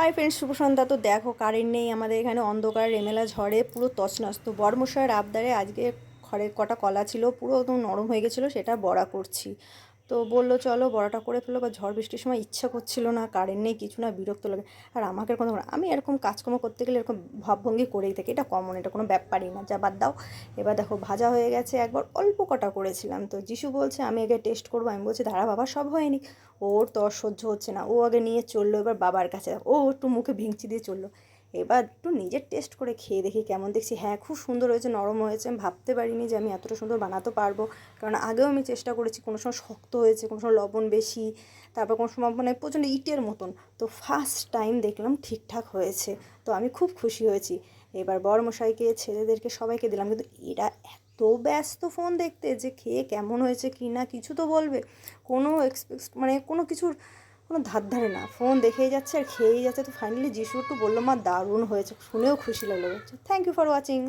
Hi friends শুভ সন্ধ্যা। তো দেখো current নেই, আমাদের এখানে অন্ধকার, রেমেলা ঝড়ে, পুরো তছনাস্ত বর্মশয়ের আবদারে আজকে খড়ের কটা কলা ছিল, পুরো একদম নরম হয়ে গেছিল, সেটা বড়া করছি। তো বলল, চলো বড়াটা করে ফেলো বা ঝড় বৃষ্টির সময় ইচ্ছা করছিল না কারেন্ট নেই, কিছু না, বিরক্ত লাগে। আর আমাকে কোনো আমি এরকম কাজকর্ম করতে গেলে এরকম ভাবভঙ্গি করেই থাকি। এটা কমন এটা কোনো ব্যাপারই না। যা বাদ দাও। এবার দেখো, ভাজা হয়ে গেছে একবার, অল্প কটা করেছিলাম। তো যিশু বলছে, আমি আগে টেস্ট করব। আমি বলছি, দাঁড়া বাবা, সব হয়নি। ওর তো আর সহ্য হচ্ছে না। ও আগে নিয়ে চলল, এবার বাবার কাছে। ও একটু মুখে ভেঙচি দিয়ে চলল। এবার একটু নিজের টেস্ট করে খেয়ে দেখি কেমন দেখছি। হ্যাঁ খুব সুন্দর হয়েছে, নরম হয়েছে। আমি ভাবতে পারিনি যে আমি এতটা সুন্দর বানাতে পারব। কারণ আগেও আমি চেষ্টা করেছি, কোনো সময় শক্ত হয়েছে, কোনো সময় লবণ বেশি, তারপর কোনো সময় মানে প্রচণ্ড ইটের মতন। তো ফার্স্ট টাইম দেখলাম ঠিকঠাক হয়েছে। তো আমি খুব খুশি হয়েছি। এবার বড়মশাইকে ছেলেদেরকে সবাইকে দিলাম। কিন্তু এরা এত ব্যস্ত ফোন দেখতে যে, খেয়ে কেমন হয়েছে কি না কিছু তো বলবে। কোনো এক্সপেক্ট মানে কোনো কিছুর কোনো ধার ধারে না। ফোন দেখেই যাচ্ছে আর খেয়েই যাচ্ছে। তো ফাইনালি যিশু একটু বলল, মা, দারুণ হয়েছে। শুনেও খুশি লাগল। Thank you for watching